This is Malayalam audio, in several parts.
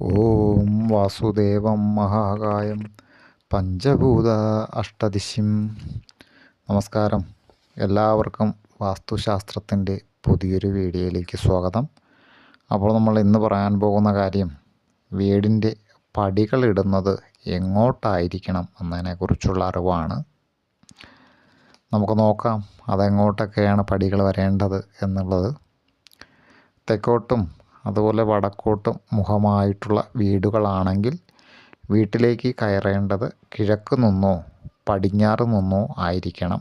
ഓം വാസുദേവം മഹാകായം പഞ്ചഭൂത അഷ്ടദിശിം. നമസ്കാരം. എല്ലാവർക്കും വാസ്തുശാസ്ത്രത്തിന്റെ പുതിയൊരു വീഡിയോയിലേക്ക് സ്വാഗതം. അപ്പോൾ നമ്മൾ ഇന്ന് പറയാൻ പോകുന്ന കാര്യം വീടിന്റെ പടികൾ ഇടുന്നത് എങ്ങോട്ടായിരിക്കണം എന്നതിനെക്കുറിച്ചുള്ള അറിവാണ്. നമുക്ക് നോക്കാം അതെങ്ങോട്ടൊക്കെയാണ് പടികൾ വരേണ്ടത് എന്നുള്ളത്. തെക്കോട്ടും അതുപോലെ വടക്കോട്ട് മുഖമായിട്ടുള്ള വീടുകളാണെങ്കിൽ വീട്ടിലേക്ക് കയറേണ്ടത് കിഴക്ക് നിന്നോ പടിഞ്ഞാറ് നിന്നോ ആയിരിക്കണം.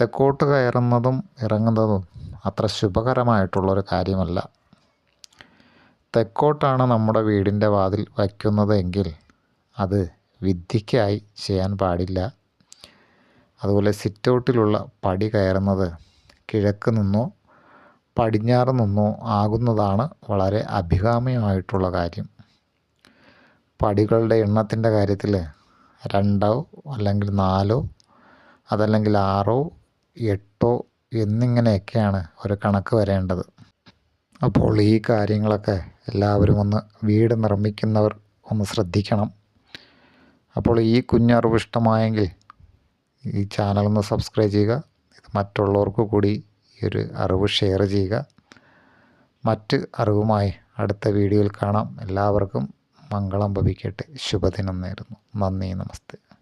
തെക്കോട്ട് കയറുന്നതും ഇറങ്ങുന്നതും അത്ര ശുഭകരമായിട്ടുള്ളൊരു കാര്യമല്ല. തെക്കോട്ടാണ് നമ്മുടെ വീടിന്റെ വാതിൽ വയ്ക്കുന്നതെങ്കിൽ അത് വിദ്യയ്ക്കായി ചെയ്യാൻ പാടില്ല. അതുപോലെ സിറ്റൗട്ടിലുള്ള പടി കയറുന്നത് കിഴക്ക് നിന്നോ പടിഞ്ഞാറ് നിന്നോ ആകുന്നതാണ് വളരെ അഭികാമ്യമായിട്ടുള്ള കാര്യം. പടികളുടെ എണ്ണത്തിന്റെ കാര്യത്തിൽ രണ്ടോ അല്ലെങ്കിൽ നാലോ അതല്ലെങ്കിൽ ആറോ എട്ടോ എന്നിങ്ങനെയൊക്കെയാണ് ഒരു കണക്ക് വരേണ്ടത്. അപ്പോൾ ഈ കാര്യങ്ങളൊക്കെ എല്ലാവരും ഒന്ന് വീട് നിർമ്മിക്കുന്നവർ ഒന്ന് ശ്രദ്ധിക്കണം. അപ്പോൾ ഈ കുഞ്ഞറിവ് ഇഷ്ടമായെങ്കിൽ ഈ ചാനൽ ഒന്ന് സബ്സ്ക്രൈബ് ചെയ്യുക. ഇത് മറ്റുള്ളവർക്ക് കൂടി ഒരു അറിവ് ഷെയർ ചെയ്യുക. മറ്റ് അറിവുമായി അടുത്ത വീഡിയോയിൽ കാണാം. എല്ലാവർക്കും മംഗളം ഭവിക്കട്ടെ. ശുഭദിനം നേരുന്നു. നന്ദി നമസ്തേ.